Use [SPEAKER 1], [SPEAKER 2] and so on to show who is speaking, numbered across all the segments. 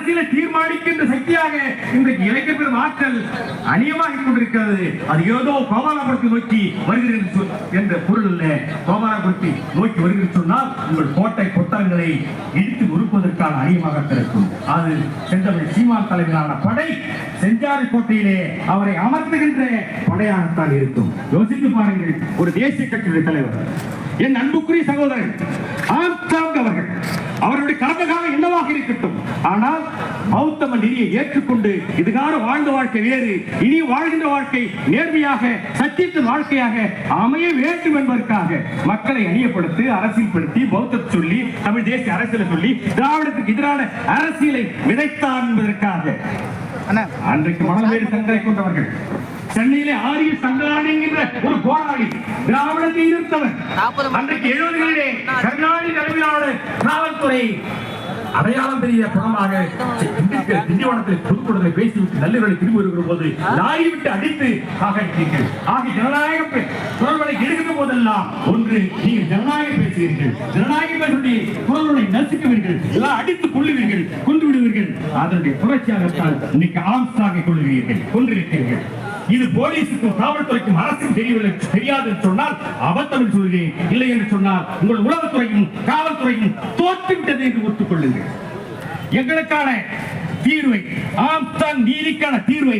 [SPEAKER 1] அரசியலை தீர்மானிக்கின்ற சக்தியாக இன்றைக்கு இளைஞர் பெரும் ஆற்றல் அநியமாகி கொண்டிருக்கிறது. அது ஏதோ கோபாலபுரத்தை நோக்கி வருகிறது என்ற பொருள் கோபாலபுரத்தை நோக்கி வருகிறது சொன்னால் உங்கள் கோட்டை கொத்தளங்களை இடித்து உறுப்பதற்கான அணியமாக இருக்கும் அது செந்தமிழ் சீமான் தலைமையிலான படை செஞ்சாரி கோட்டையிலே அவரை அமர்த்துகின்ற படையாகத்தான் இருக்கும். யோசித்து பாருங்கள் ஒரு தேசிய கட்சியுடைய தலைவர் என் அன்புக்குரிய சகோதரன் ஆம்ஸ்ட்ராங் அவர்கள் அவருடைய கடந்த என்னவாக இருக்கட்டும். ஆனால் பௌத்தம நெறியை ஏற்றுக்கொண்டு இதுகார வாழ்ந்த வாழ்க்கை வேறு இனி வாழ்கின்ற வாழ்க்கை நேர்மையாக சத்தியத்தின் வாழ்க்கையாக அமைய வேண்டும் என்பதற்காக மக்களை அணியப்படுத்தி அரசியல்படுத்தி பௌத்த சொல்லி தமிழ் தேசிய அரசியலை சொல்லி திராவிடத்துக்கு எதிரான அரசியலை விதைத்தார் என்பதற்காக. அன்றைக்கு மணல்வேறு சங்கரை கொண்டவர்கள் சென்னையிலே ஆரிய சங்கராணி என்கின்ற ஒரு போராளி திராவிடத்தை எதிர்த்தவர். அன்றைக்கு எழுபதுகளிலே கருணாநிதி தலைமையிலான காவல்துறை அடையாளம் தெரிய பணமாக திண்டிவனத்தில் பொதுக்கூடத்தில் பேசிவிட்டு நல்லவர்களை திரும்பி வருகிற போது லாரி விட்டு அடித்து சாகடித்தீர்கள் ஆக ஜனநாயக குரல்களை எடுக்கிற போதெல்லாம் ஒன்று நீங்கள் ஜனநாயகம் பேசுகிறீர்கள். ஜனநாயகம் பேசுவதை குரல்களை நசுக்குவீர்கள் எல்லாம் அடித்து கொள்ளுவீர்கள் கொண்டு விடுவீர்கள். அதனுடைய புரட்சியாகத்தான் இன்னைக்கு ஆம்ஸ்டாகை கொள்ளுவீர்கள் கொண்டிருக்கிறீர்கள் இது போலீஸுக்கும் காவல்துறைக்கும் அரசுக்கும் தெரியவில்லை தெரியாது என்று சொன்னால் அபத்தமிழ் சொல்கிறேன். இல்லை என்று சொன்னால் உங்கள் உளவுத்துறையும் காவல்துறையும் தோற்றுவிட்டது என்று ஒத்துக்கொள்ளுங்கள். எங்களுக்கான தீர்வை ஆம்ஸ்டாங் நீதிக்கான தீர்வை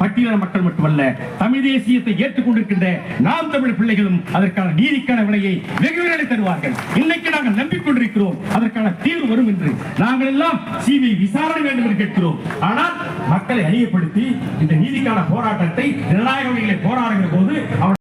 [SPEAKER 1] பட்டியல மக்கள் மட்டுமல்ல தமிழ் தேசியத்தை ஏற்றுக்கொண்டிருக்கின்ற நாம் தமிழ் பிள்ளைகளும் அதற்கான நீதிக்கான விலையை வெகு விரைவில் தருவார்கள். இன்னைக்கு நாங்கள் நம்பிக்கொண்டிருக்கிறோம் அதற்கான தீர்வு வரும் என்று நாங்கள் எல்லாம் சிபிஐ விசாரணை வேண்டும் என்று கேட்கிறோம். ஆனால் மக்களை அணியப்படுத்தி இந்த நீதிக்கான போராட்டத்தை ஜனநாயக வழிகளை போராடுகிற போது அவர்